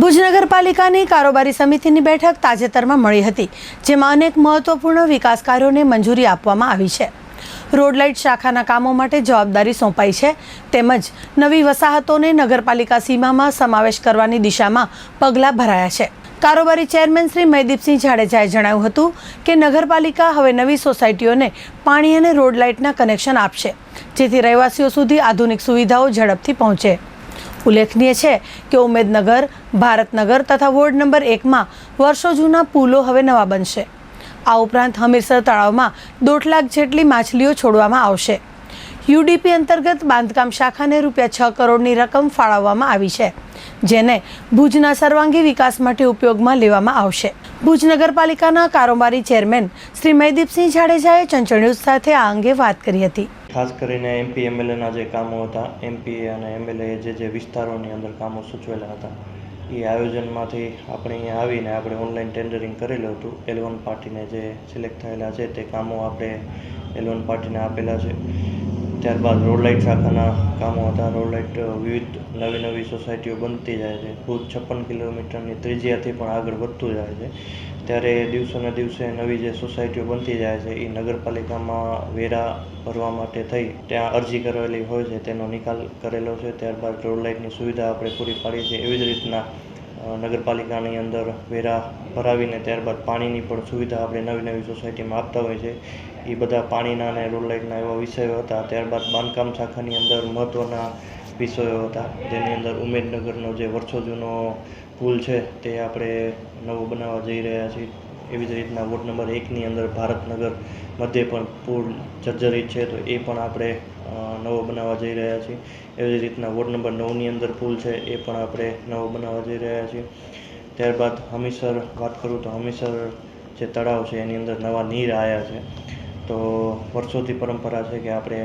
ભુજ નગરપાલિકાની કારોબારી સમિતિની બેઠક તાજેતરમાં મળી હતી, જેમાં અનેક મહત્વપૂર્ણ વિકાસ કાર્યોને મંજૂરી આપવામાં આવી છે. રોડ લાઇટ શાખાના કામો માટે જવાબદારી સોંપાઈ છે, તેમજ નવી વસાહતોને નગરપાલિકા સીમામાં સમાવેશ કરવાની દિશામાં પગલાં ભરાયા છે. કારોબારી ચેરમેન શ્રી મયદીપસિંહ જાડેજાએ જણાવ્યું હતું કે નગરપાલિકા હવે નવી સોસાયટીઓને પાણી અને રોડ લાઇટના કનેક્શન આપશે, જેથી રહેવાસીઓ સુધી આધુનિક સુવિધાઓ ઝડપથી પહોંચે. ઉલ્લેખનીય છે કે ઉમેદનગર, ભારતનગર તથા વોર્ડ નંબર એકમાં વર્ષો જૂના પુલો હવે નવા બનશે. આ ઉપરાંત હમીરસર તળાવમાં દોઢ લાખ જેટલી માછલીઓ છોડવામાં આવશે. યુડીપી અંતર્ગત બાંધકામ શાખાને રૂપિયા છ કરોડની રકમ ફાળવવામાં આવી છે, જેને ભુજના સર્વાંગી વિકાસ માટે ઉપયોગમાં લેવામાં આવશે. ભુજ નગરપાલિકાના કારોબારી ચેરમેન શ્રી મયદીપસિંહ જાડેજાએ ચંચળ ન્યૂઝ સાથે આ અંગે વાત કરી હતી. ખાસ કરીને એમપી એમએલએના જે કામો હતા એમપી અને એમએલએ જે જે વિસ્તારોની અંદર કામો સૂચવેલા હતા, એ આયોજનમાંથી આપણે અહીંયા આવીને આપણે ઓનલાઈન ટેન્ડરિંગ કરેલું હતું. એલવન પાર્ટીને જે સિલેક્ટ થયેલા છે તે કામો આપણે એલવન પાર્ટીને આપેલા છે. ત્યારબાદ રોડ લાઇટ શાખાના કામો હતા. રોડ લાઇટ વિવિધ નવી નવી સોસાયટીઓ બનતી જાય છે. ભુજ છપ્પન કિલોમીટરની ત્રિજ્યાથી પણ આગળ વધતું જાય છે. ત્યારે દિવસોને દિવસે નવી જે સોસાયટીઓ બનતી જાય છે, એ નગરપાલિકામાં વેરા ભરવા માટે થઈ, ત્યાં અરજી કરેલી હોય છે, તેનો નિકાલ કરેલો છે. ત્યારબાદ રોડ લાઇટની સુવિધા આપણે પૂરી પાડીએ છીએ એવી જ રીતના નગરપાલિકાની અંદર વેરા ભરાવીને ત્યારબાદ પાણીની પણ સુવિધા આપણે નવી નવી સોસાયટીમાં આપતા હોય છે. એ બધા પાણીના અને રોડ લાઇટના એવા વિષયો હતા. ત્યારબાદ બાંધકામ શાખાની અંદર મહત્ત્વના વિષયો હતા. જેની અંદર ઉમેદનગરનો જે વર્ષો જૂનો પુલ છે, તે આપણે નવો બનાવવા જઈ રહ્યા છીએ. એવી જ રીતના વોર્ડ નંબર એકની અંદર ભારતનગર મધ્યે પણ પુલ જર્જરિત છે, તો એ પણ આપણે નવો બનાવવા જઈ રહ્યા છીએ. એવી જ રીતના વોર્ડ નંબર નવની અંદર પુલ છે, એ પણ આપણે નવો બનાવવા જઈ રહ્યા છીએ. ત્યારબાદ હમીસર વાત કરું તો હમીસર જે તળાવ છે, એની અંદર નવા નીર આવ્યા છે. તો વર્ષોથી પરંપરા છે કે આપણે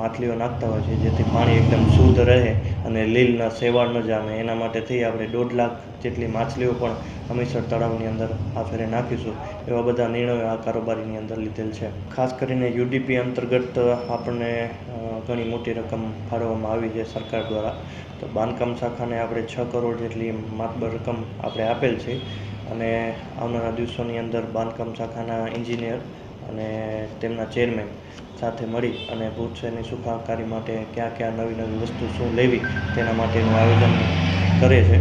માછલીઓ નાખતા હોય છે, જેથી પાણી એકદમ શુદ્ધ રહે અને લીલ ન સેવાળ ન જામે. એના માટે થઈ આપણે દોઢ લાખ જેટલી માછલીઓ પણ હમીસર તળાવની અંદર આ ફેરે નાખીશું. એવા બધા નિર્ણયો આ કારોબારીની અંદર લીધેલ છે. ખાસ કરીને યુડીપી અંતર્ગત આપણને ઘણી મોટી રકમ ફાળવવામાં આવી છે સરકાર દ્વારા. તો બાંધકામ શાખાને આપણે છ કરોડ જેટલી માતબર રકમ આપણે આપેલ છે. અને આવનારા દિવસોની અંદર બાંધકામ શાખાના એન્જિનિયર અને તેમના ચેરમેન સાથે મળી અને ભુજ શહેરની સુખાકારી માટે ક્યાં ક્યાં નવી નવી વસ્તુ શું લેવી તેના માટેનું આયોજન કરે છે.